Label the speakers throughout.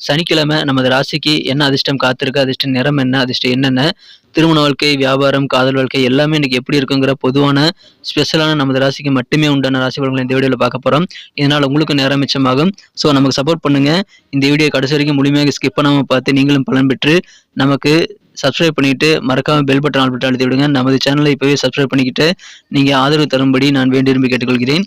Speaker 1: சனிக்கிழமை நமது ராசிக்கு என்ன அதிர்ஷ்டம் காத்திருக்கு அதிர்ஷ்ட நிறம் என்ன அதிர்ஷ்டம் என்னென்ன திருமண வாழ்க்கை வியாபாரம் காதல் வாழ்க்கை எல்லாமே இன்னைக்கு எப்படி இருக்குங்கிற பொதுவான ஸ்பெஷலான நமது ராசிக்கு மட்டுமே உண்டான ராசி பலன்களை இந்த வீடியோவில் பார்க்க போகிறோம் இதனால் உங்களுக்கு நேரம் மிச்சமாகும். ஸோ நமக்கு சப்போர்ட் பண்ணுங்க. இந்த வீடியோ கடைசி வரைக்கும் முழுமையாக ஸ்கிப் பண்ணாமல் பார்த்து நீங்களும் பலன் பெற்று நமக்கு சப்ஸ்கிரைப் பண்ணிட்டு மறக்காம பெல் பட்டன் ஆல் பட்டன் அழுத்தி விடுங்க. நமது சேனலை இப்போவே சப்ஸ்கிரைப் பண்ணிக்கிட்டு நீங்கள் ஆதரவு தரும்படி நான் வேண்டி விரும்பி கேட்டுக்கொள்கிறேன்.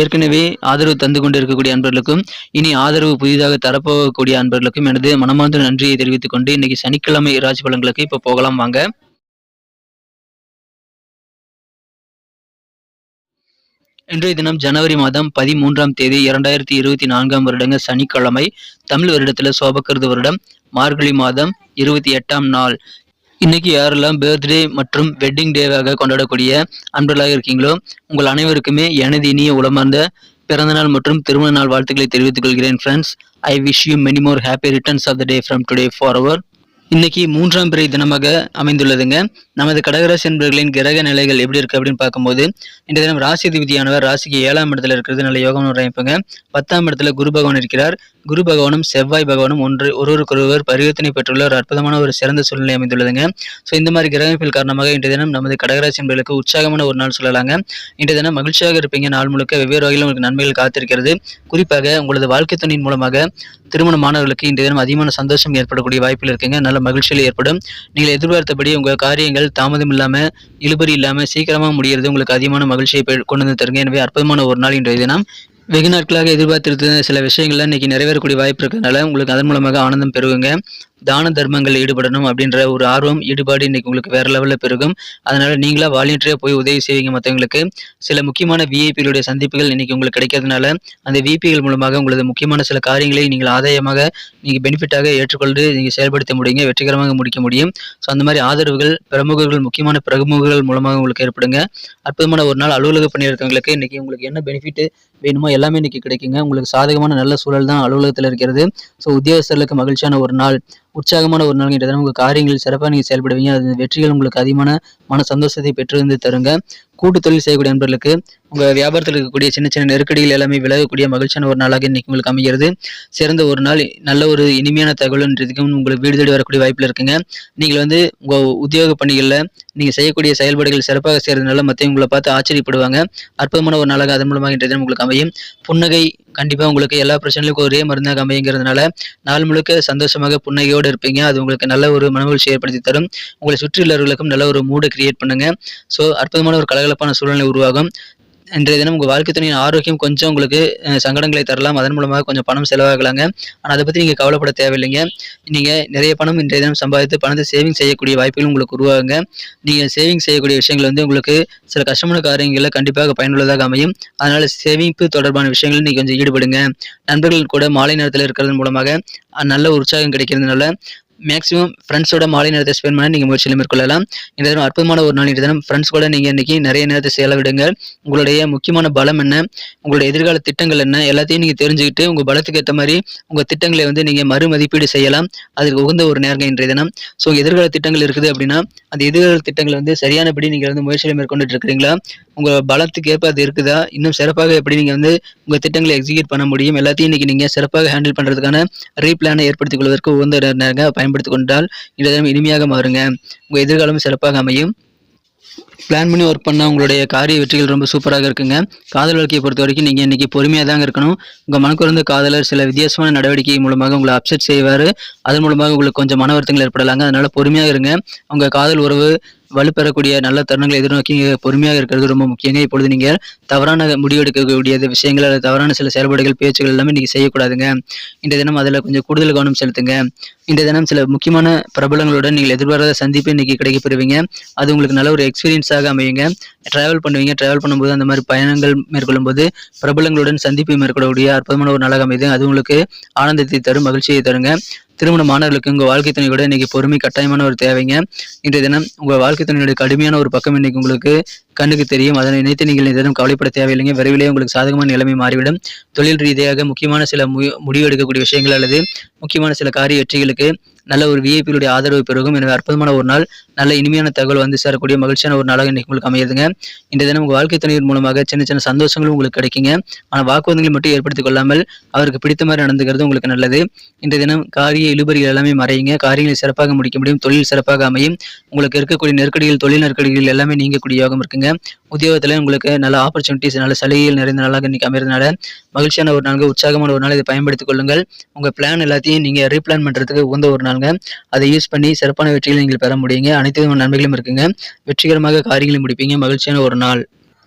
Speaker 1: ஏற்கனவே ஆதரவு தந்து கொண்டு இருக்கக்கூடிய அன்பர்களுக்கும் இனி ஆதரவு புதிதாக தரப்போகக்கூடிய அன்பர்களுக்கும் எனது மனமார்ந்த நன்றியை தெரிவித்துக் கொண்டு இன்னைக்கு சனிக்கிழமை ராசி பலன்களுக்கு இப்போ போகலாம் வாங்க. இன்றைய தினம் ஜனவரி மாதம் பதிமூன்றாம் தேதி இரண்டாயிரத்தி இருபத்தி நான்காம் வருடங்க சனிக்கிழமை தமிழ் வருடத்துல சோபக்கிருது வருடம் மார்கழி மாதம் இருபத்தி எட்டாம் நாள். இன்னைக்கு யாரெல்லாம் பர்த்டே மற்றும் வெட்டிங் டேவாக கொண்டாடக்கூடிய அன்பர்களாக இருக்கீங்களோ உங்கள் அனைவருக்குமே எனது இனிய உளமார்ந்த பிறந்தநாள் மற்றும் திருமண நாள் வாழ்த்துக்களை தெரிவித்துக் கொள்கிறேன் friends I wish you many more happy returns of the day from today for our இன்னைக்கு மூன்றாம் பிறை தினமாக அமைந்துள்ளதுங்க. நமது கடகராசி என்பர்களின் கிரக நிலைகள் எப்படி இருக்கு அப்படின்னு பார்க்கும்போது இந்த தினம் ராசி அதிபதியானவர் ராசிக்கு ஏழாம் இடத்துல இருக்கிறது நல்ல யோகம் அமைப்புங்க பத்தாம் இடத்துல குரு பகவான் இருக்கிறார். குரு பகவானும் செவ்வாய் பகவானும் ஒன்று ஒருவருக்கொருவர் பரிவர்த்தனை பெற்றுள்ள ஒரு அற்புதமான ஒரு சிறந்த சூழ்நிலை அமைந்துள்ளதுங்க. ஸோ இந்த மாதிரி கிரகமைப்பில் காரணமாக இன்றைய தினம் நமது கடகராசி என்பர்களுக்கு உற்சாகமான ஒரு நாள் சொல்லலாங்க. இன்றைய தினம் மகிழ்ச்சியாக இருப்பீங்க. நாள் முழுக்க வெவ்வேறு வகையில் உங்களுக்கு நன்மைகள் காத்திருக்கிறது. குறிப்பாக உங்களது வாழ்க்கை துணையின் மூலமாக திருமண மாணவர்களுக்கு இன்றைய தினம் அதிகமான சந்தோஷம் ஏற்படக்கூடிய வாய்ப்பில் இருக்குங்க. நல்ல மகிழ்ச்சியில் ஏற்படும். நீங்கள் எதிர்பார்த்தபடி உங்கள் காரியங்கள் தாமதம் இல்லாமல் இழுபறி இல்லாமல் சீக்கிரமாக முடிகிறது உங்களுக்கு அதிகமான மகிழ்ச்சியை கொண்டு வந்து தருங்க. எனவே அற்புதமான ஒரு நாள் இன்றைய தினம். வெகு நாட்களாக எதிர்பார்த்திருந்த சில விஷயங்கள்லாம் இன்னைக்கு நிறைவேறக்கூடிய வாய்ப்பு இருக்கிறதுனால உங்களுக்கு அதன் மூலமாக ஆனந்தம் பெருகுங்க. தான தர்மங்கள் ஈடுபடணும் அப்படின்ற ஒரு ஆர்வம் ஈடுபாடு இன்னைக்கு உங்களுக்கு வேற லெவலில் பெருகும். அதனால நீங்களா வாலண்டியராக போய் உதவி செய்வீங்க மற்றவங்களுக்கு சில முக்கியமான விஐபிகளுடைய சந்திப்புகள் இன்னைக்கு உங்களுக்கு கிடைக்கிறதுனால அந்த விபிகள் மூலமாக உங்களது முக்கியமான சில காரியங்களை நீங்கள் ஆதாயமாக நீங்கள் பெனிஃபிட்டாக ஏற்றுக்கொண்டு நீங்கள் செயல்படுத்த முடியுங்க வெற்றிகரமாக முடிக்க முடியும். ஸோ அந்த மாதிரி ஆதரவுகள் பிரமுகர்கள் முக்கியமான பிரமுகர்கள் மூலமாக உங்களுக்கு ஏற்படுங்க. அற்புதமான ஒரு நாள் அலுவலக பணியிருக்கவங்களுக்கு இன்னைக்கு உங்களுக்கு என்ன பெனிஃபிட் வேணுமோ எல்லாமே இன்னைக்கு கிடைக்குங்க. உங்களுக்கு சாதகமான நல்ல சூழல் தான் அலுவலகத்தில் இருக்கிறது. ஸோ உத்தியோகஸ்தர்களுக்கு மகிழ்ச்சியான ஒரு நாள். உற்சாகமான ஒரு நாள். தினம் உங்கள் காரியங்கள் சிறப்பாக நீங்கள் செயல்படுவீங்க. அது வெற்றிகள் உங்களுக்கு அதிகமான மன சந்தோஷத்தை பெற்று வந்து தருங்க. கூட்டு தொழில் செய்யக்கூடிய நண்பர்களுக்கு உங்கள் வியாபாரத்தில் இருக்கக்கூடிய சின்ன சின்ன நெருக்கடிகள் எல்லாமே விலகக்கூடிய மகிழ்ச்சியான ஒரு நாளாக இன்னைக்கு உங்களுக்கு அமைகிறது. சிறந்த ஒரு நாள் நல்ல ஒரு இனிமையான தகவல்ன்றதுக்கும் உங்களுக்கு வீடு தேடி வரக்கூடிய வாய்ப்பில் இருக்குங்க. நீங்கள் வந்து உங்கள் உத்தியோக பணிகளில் நீங்கள் செய்யக்கூடிய செயல்பாடுகள் சிறப்பாக செய்கிறதுனால மற்றவங்க உங்களை பார்த்து ஆச்சரியப்படுவாங்க. அற்புதமான ஒரு நாளாக அதன் மூலமாக இன்றைய தினம் உங்களுக்கு அமையும். புன்னகை கண்டிப்பாக உங்களுக்கு எல்லா பிரச்சனைகளுக்கும் ஒரே மருந்தாக அமையுங்கிறதுனால நாள் முழுக்க சந்தோஷமாக புன்னகையோடு இருப்பீங்க. அது உங்களுக்கு நல்ல ஒரு மனமகிழ்ச்சி ஏற்படுத்தி தரும். உங்களை சுற்றியுள்ளவர்களுக்கும் நல்ல ஒரு மூடை கிரியேட் பண்ணுங்க. ஸோ அற்புதமான ஒரு சலசலப்பான சூழ்நிலை உருவாகும். இன்றைய தினம் உங்கள் வாழ்க்கை துணையின் ஆரோக்கியம் கொஞ்சம் உங்களுக்கு சங்கடங்களை தரலாம். அதன் மூலமாக கொஞ்சம் பணம் செலவாகலாங்க. ஆனால் அதை பற்றி நீங்கள் கவலைப்பட தேவையில்லைங்க. நீங்கள் நிறைய பணம் இன்றைய தினம் சம்பாதித்து பணத்தை சேவிங் செய்யக்கூடிய வாய்ப்புகள் உங்களுக்கு உருவாகுங்க. நீங்கள் சேவிங் செய்யக்கூடிய விஷயங்கள் வந்து உங்களுக்கு சில கஷ்டமான காரியங்களில் கண்டிப்பாக பயனுள்ளதாக அமையும். அதனால் சேமிப்பு தொடர்பான விஷயங்களில் நீங்கள் கொஞ்சம் ஈடுபடுங்க. நண்பர்கள் கூட மாலை நேரத்தில் இருக்கிறது மூலமாக நல்ல உற்சாகம் கிடைக்கிறதுனால மேக்ஸிமம் ஃப்ரெண்ட்ஸோட மாலை நேரத்தை ஸ்பெண்ட் பண்ண நீங்கள் முயற்சியில் மேற்கொள்ளலாம். இந்த தினம் அற்புதமான ஒரு நாள் இந்த தினம் ஃப்ரெண்ட்ஸ் கூட நீங்கள் இன்னைக்கு நிறைய நேரத்தை செலவிடுங்க. உங்களுடைய முக்கியமான பலம் என்ன? உங்களுடைய எதிர்கால திட்டங்கள் என்ன? எல்லாத்தையும் நீங்கள் தெரிஞ்சுக்கிட்டு உங்கள் பலத்துக்கு ஏற்ற மாதிரி உங்கள் திட்டங்களை வந்து நீங்கள் மறுமதிப்பீடு செய்யலாம். அதுக்கு உகந்த ஒரு நேரம் இன்றைய தினம். ஸோ எதிர்கால திட்டங்கள் இருக்குது அப்படின்னா அந்த எதிர்கால திட்டங்களை வந்து சரியானபடி நீங்கள் வந்து முயற்சியில் மேற்கொண்டுட்டு இருக்கிறீங்களா? உங்கள் பலத்துக்கு ஏற்ப அது இருக்குதா? இன்னும் சிறப்பாக எப்படி நீங்கள் வந்து உங்கள் திட்டங்களை எக்ஸிக்யூட் பண்ண முடியும்? எல்லாத்தையும் இன்றைக்கி நீங்கள் சிறப்பாக ஹேண்டில் பண்ணுறதுக்கான ரீப்ளானை ஏற்படுத்திக் கொள்வதற்கு உகந்த நேரங்க பயன்படுத்திக் கொண்டால் இந்த தினம் இனிமையாக மாறுங்க. உங்கள் எதிர்காலம் சிறப்பாக அமையும். பிளான் பண்ணி ஒர்க் பண்ணால் உங்களுடைய காரிய வெற்றிகள் ரொம்ப சூப்பராக இருக்குங்க. காதல் வாழ்க்கையை பொறுத்த வரைக்கும் நீங்கள் இன்றைக்கி பொறுமையாக தாங்க இருக்கணும். உங்கள் மனக்குறந்த காதலர் சில வித்தியாசமான நடவடிக்கை மூலமாக உங்களை அப்செட் செய்வார். அதன் மூலமாக உங்களுக்கு கொஞ்சம் மன வருத்தங்கள் ஏற்படலாங்க. அதனால் பொறுமையாக இருங்க. உங்கள் காதல் உறவு வலுப்பெறக்கூடிய நல்ல தருணங்களை எதிர்நோக்கி பொறுமையாக இருக்கிறது ரொம்ப முக்கியங்க. இப்பொழுது நீங்கள் தவறான முடிவெடுக்கக்கூடிய விஷயங்கள் அல்லது தவறான சில செயல்பாடுகள் பேச்சுகள் எல்லாமே நீங்கள் செய்யக்கூடாதுங்க. இந்த தினம் அதில் கொஞ்சம் கூடுதல் கவனம் செலுத்துங்க. இந்த தினம் சில முக்கியமான பிரபலங்களுடன் நீங்கள் எதிர்பாராத சந்திப்பு இன்னைக்கு கிடைக்கப்பெறுவீங்க. அது உங்களுக்கு நல்ல ஒரு எக்ஸ்பீரியன்ஸாக அமையுங்க. டிராவல் பண்ணுவீங்க. டிராவல் பண்ணும்போது அந்த மாதிரி பயணங்கள் மேற்கொள்ளும் போது பிரபலங்களுடன் சந்திப்பு மேற்கொள்ளக்கூடிய அற்புதமான ஒரு நாளாக அமைது. அது உங்களுக்கு ஆனந்தத்தை தரும் மகிழ்ச்சியை தருங்க. திருமணமானவர்களுக்கு உங்கள் வாழ்க்கை துணையோட இன்னைக்கு பொறுமை கட்டாயமான ஒரு தேவைங்க. இன்றைய தினம் உங்கள் வாழ்க்கை துணையோட கடுமையான ஒரு பக்கம் இன்னைக்கு உங்களுக்கு கண்ணுக்கு தெரியும். அதனை நினைத்து நீங்கள் இந்த தினம் கவலைப்பட தேவையில்லைங்க. விரைவிலே உங்களுக்கு சாதகமான நிலைமை மாறிவிடும். தொழில் ரீதியாக முக்கியமான சில மு- முடிவு எடுக்கக்கூடிய விஷயங்கள் அல்லது முக்கியமான சில காரிய வெற்றிகளுக்கு நல்ல ஒரு விஐபியுடைய ஆதரவு பெருகும். எனவே அற்புதமான ஒரு நாள். நல்ல இனிமையான தகவல் வந்து சேரக்கூடிய மகிழ்ச்சியான ஒரு நாளாக இன்னைக்கு உங்களுக்கு அமையுதுங்க. இந்த தினம் உங்கள் வாழ்க்கை துணையின் மூலமாக சின்ன சின்ன சந்தோஷங்களும் உங்களுக்கு கிடைக்குங்க. ஆனால் வாக்குவாதங்களை மட்டும் ஏற்படுத்திக் கொள்ளாமல் அவருக்கு பிடித்த மாதிரி நடந்துக்கிறது உங்களுக்கு நல்லது. இந்த தினம் காரிய இழுபறிகள் எல்லாமே மறையுங்க. காரியங்களை சிறப்பாக முடிக்க முடியும். தொழில் சிறப்பாக அமையும். உங்களுக்கு இருக்கக்கூடிய நெருக்கடிகள் தொழில் நெருக்கடிகள் எல்லாமே நீங்கக்கூடிய யோகம் இருக்குங்க. உத்தியோகத்தில் உங்களுக்கு நல்ல ஆப்பர்ச்சுனிட்டிஸ் நல்ல சலுகைகள் நிறைந்த நாளாக இன்றைக்கி அமைகிறதுனால மகிழ்ச்சியான ஒரு நாளுங்க உற்சாகமான ஒரு நாள். இதை பயன்படுத்திக் கொள்ளுங்கள். உங்கள் பிளான் எல்லாத்தையும் நீங்கள் ரீப்ளான் பண்ணுறதுக்கு உகந்த ஒரு நாளுங்க. அதை யூஸ் பண்ணி சிறப்பான வெற்றிகளை நீங்கள் பெற முடியுங்க. அனைத்து நன்மைகளும் இருக்குங்க. வெற்றிகரமாக காரியங்களை முடிப்பீங்க. மகிழ்ச்சியான ஒரு நாள்.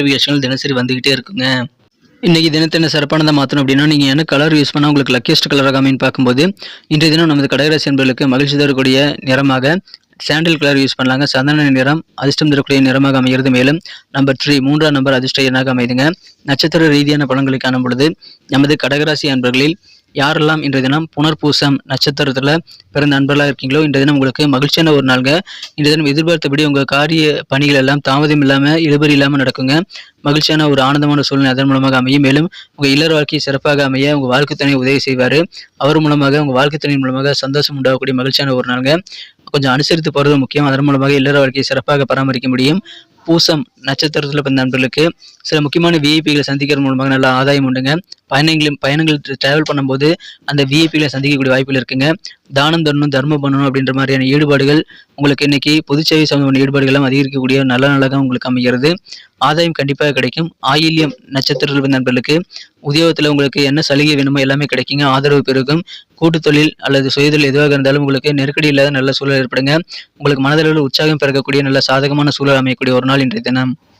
Speaker 1: நோட்டிஃபிகேஷன்கள் தினசரி வந்துக்கிட்டே இருக்குங்க. இன்றைக்கி தினத்தை என்ன சிறப்பானதை மாற்றணும் அப்படின்னா நீங்கள் என்ன கலர் யூஸ் பண்ணால் உங்களுக்கு லக்கியஸ்ட் கலராக அமைன்னு பார்க்கும்போது இன்றைய தினம் நமது கடகராசி என்பவர்களுக்கு மகிழ்ச்சி தரக்கூடிய நிறமாக சாண்டில் கலர் யூஸ் பண்ணலாங்க. சந்தன நிறம் அதிர்ஷ்டம் தரக்கூடிய நிறமாக அமைகிறது. மேலும் நம்பர் த்ரீ மூன்றாம் நம்பர் அதிர்ஷ்ட எண்ணாக அமைதுங்க. நட்சத்திர ரீதியான பலன்களை காணும் பொழுது நமது கடகராசி அன்பர்களில் யாரெல்லாம் இன்றைய தினம் புனர்பூசம் நட்சத்திரத்தில் பிறந்த நண்பர்களாக இருக்கீங்களோ இன்றைய தினம் உங்களுக்கு மகிழ்ச்சியான ஒரு நாள்ங்க. இன்றைய தினம் எதிர்பார்த்தபடி உங்கள் காரிய பணிகள் எல்லாம் தாமதம் இல்லாமல் இழுபறி இல்லாமல் நடக்குங்க. மகிழ்ச்சியான ஒரு ஆனந்தமான சூழ்நிலை அதன் மூலமாக அமையும். மேலும் உங்கள் இல்லற வாழ்க்கையை சிறப்பாக அமைய உங்கள் வாழ்க்கை துணை உதவி செய்வார். அவர் மூலமாக உங்கள் வாழ்க்கை துணை மூலமாக சந்தோஷம் உண்டாகக்கூடிய மகிழ்ச்சியான ஒரு நாளுங்க. கொஞ்சம் அனுசரித்து போகிறது முக்கியம். அதன் மூலமாக இல்லற வாழ்க்கையை சிறப்பாக பராமரிக்க முடியும். பூசம் நட்சத்திரத்தில் பிறந்த நண்பர்களுக்கு சில முக்கியமான விஐபிகளை சந்திக்கிறது மூலமாக நல்ல ஆதாயம் உண்டுங்க. பயணங்களும் பயணங்கள் டிராவல் பண்ணும்போது அந்த விஐபிகளை சந்திக்கக்கூடிய வாய்ப்புகள் இருக்குங்க. தானம் தரணும் தர்மம் பண்ணணும் அப்படின்ற மாதிரியான ஈடுபாடுகள் உங்களுக்கு இன்னைக்கு பொதுச்சேவை சேவை சம்பந்தமான ஈடுபாடுகள்லாம் அதிகரிக்கக்கூடிய நல்ல நாளாக உங்களுக்கு அமைகிறது. ஆதாயம் கண்டிப்பாக கிடைக்கும். ஆயில்யம் நட்சத்திரத்தில் நண்பர்களுக்கு உத்தியோகத்தில் உங்களுக்கு என்ன சலுகை வேணுமோ எல்லாமே கிடைக்குங்க. ஆதரவு பெருகும். கூட்டுத்தொழில் அல்லது சுயதொழில் எதுவாக இருந்தாலும் உங்களுக்கு நெருக்கடி இல்லாத நல்ல சூழல் ஏற்படுங்க. உங்களுக்கு மனதளவில் உற்சாகம் பிறக்கக்கூடிய நல்ல சாதகமான சூழல் அமையக்கூடிய ஒரு நாள் இன்றைய தினம்.